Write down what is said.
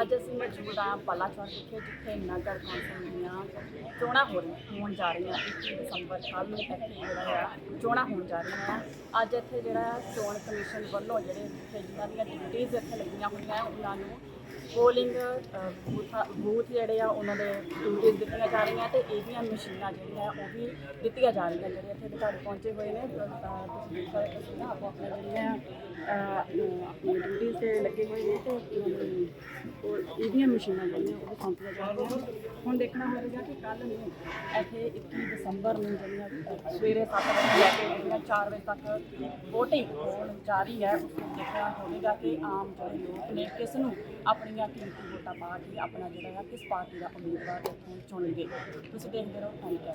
ਅੱਜ ਅਸੀਂ ਮੌਜੂਦ ਹਾਂ ਪਾਲਾ ਪਲਾਚੌਰ ਵਿਖੇ ਜਿੱਥੇ ਨਗਰ ਕੌਂਸਲ ਦੀਆਂ ਚੋਣਾਂ ਹੋ ਰਹੀਆਂ ਹੋਣ ਜਾ ਰਹੀਆਂ। 21 ਦਸੰਬਰ ਕੱਲ੍ਹ ਨੂੰ ਇੱਥੇ ਜਿਹੜਾ ਆ ਚੋਣਾਂ ਹੋਣ ਜਾ ਰਹੀਆਂ ਆ ਅੱਜ ਇੱਥੇ ਜਿਹੜਾ ਚੋਣ ਕਮਿਸ਼ਨ ਵੱਲੋਂ ਜਿਹੜੇ ਇੱਥੇ ਜਿਨ੍ਹਾਂ ਦੀਆਂ ਡਿਊਟੀਆਂ ਇੱਥੇ ਲੱਗੀਆਂ ਹੋਈਆਂ ਉਹਨਾਂ ਨੂੰ ਪੋਲਿੰਗ ਬੂਥ ਬੂਥ ਜਿਹੜੇ ਆ ਉਹਨਾਂ ਦੇ ਡਿਊਟੀਆਂ ਦਿੱਤੀਆਂ ਜਾ ਰਹੀਆਂ ਤੇ ਈਵੀਐਮ ਮਸ਼ੀਨਾਂ ਜਿਹੜੀਆਂ ਉਹ ਵੀ ਦਿੱਤੀਆਂ ਜਾ ਰਹੀਆਂ ਜਿਹੜੇ ਇੱਥੇ ਅਧਿਕਾਰੀ ਪਹੁੰਚੇ ਹੋਏ ਨੇ। ਅਹ, ਤੁਸੀਂ ਆਪੋ ਆਪਣੇ ਜਿਹੜੀਆਂ ਡਿਊਟੀ ਤੇ ਲੱਗੇ ਹੋਏ ਨੇ ਤੇ ਉਹ ਈਵੀਐਮ ਮਸ਼ੀਨਾਂ ਜਿਹੜੀਆਂ, ਉਹ ਵੀ ਸੌਂਪੀਆਂ ਜਾ ਹੁਣ ਦੇਖਣਾ ਹੋਵੇਗਾ ਕਿ ਕੱਲ ਨੂੰ ਇੱਥੇ 21 ਦਸੰਬਰ ਨੂੰ ਜਿਹੜੀਆਂ ਸਵੇਰੇ 7 ਵਜੇ ਲੈ ਕੇ ਜਿਹੜੀਆਂ 4 ਵਜੇ ਤੱਕ VOTING ਹੋਣ ਜਾਰੀ ਹੈ, ਉਸ ਨੂੰ ਦੇਖਣਾ ਹੋਵੇਗਾ ਕਿ ਆਮ ਜਿਹੜੇ ਲੋਕ ਨੇ, ਕਿਸ ਨੂੰ ਆਪਣੀਆਂ ਕੀਮਤੀ ਵੋਟਾਂ ਪਾ ਕੇ ਆਪਣਾ ਜਿਹੜਾ ਹੈ ਕਿਸ ਪਾਰਟੀ ਦਾ ਉਮੀਦਵਾਰ ਇੱਥੋਂ ਚੁਣਨਗੇ। ਤੁਸੀਂ ਦੇਖਦੇ ਰਹੋ, ਥੈਂਕ ਯੂ।